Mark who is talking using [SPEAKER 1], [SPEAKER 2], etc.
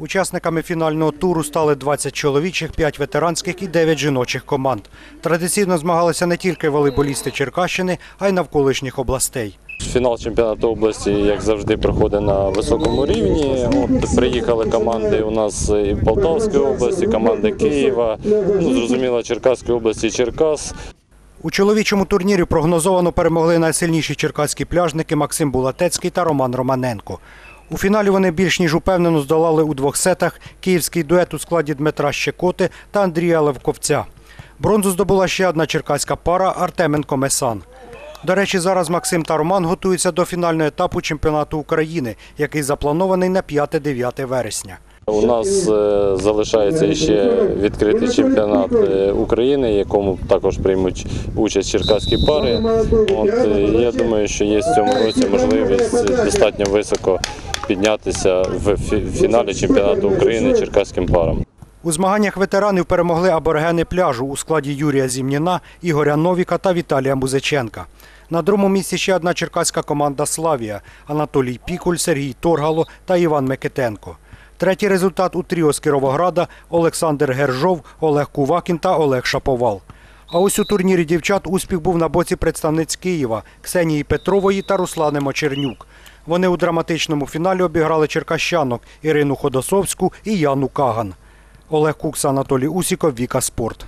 [SPEAKER 1] Учасниками фінального туру стали 20 чоловічих, 5 ветеранських і 9 жіночих команд. Традиційно змагалися не тільки волейболісти Черкащини, а й навколишніх областей.
[SPEAKER 2] Фінал чемпіонату області, як завжди, проходить на високому рівні. От приїхали команди у нас і Полтавської області, команди Києва, ну зрозуміло, Черкаської області, Черкас.
[SPEAKER 1] У чоловічому турнірі прогнозовано перемогли найсильніші черкаські пляжники Максим Булатецький та Роман Романенко. У фіналі вони більш ніж упевнено здолали у двох сетах київський дует у складі Дмитра Щекоти та Андрія Левковця. Бронзу здобула ще одна черкаська пара Артеменко Месан. До речі, зараз Максим та Роман готуються до фінального етапу чемпіонату України, який запланований на 5-9 вересня.
[SPEAKER 2] У нас е, залишається ще відкритий чемпіонат е, України, якому також приймуть участь черкаські пари. От, е, я думаю, що є в цьому році можливість достатньо високо піднятися в фіналі чемпіонату України черкаським парам.
[SPEAKER 1] У змаганнях ветеранів перемогли аборигени пляжу у складі Юрія Зімніна, Ігоря Новіка та Віталія Музиченка. На другому місці ще одна черкаська команда Славія Анатолій Пікуль, Сергій Торгало та Іван Микитенко. Третій результат у тріо з Кіровограда Олександр Гержов, Олег Кувакін та Олег Шаповал. А ось у турнірі дівчат успіх був на боці представниць Києва Ксенії Петрової та Руслани Мочернюк. Вони у драматичному фіналі обіграли черкащанок Ірину Ходосовську і Яну Каган. Олег Кукс, Анатолій Усіков, Віка Спорт.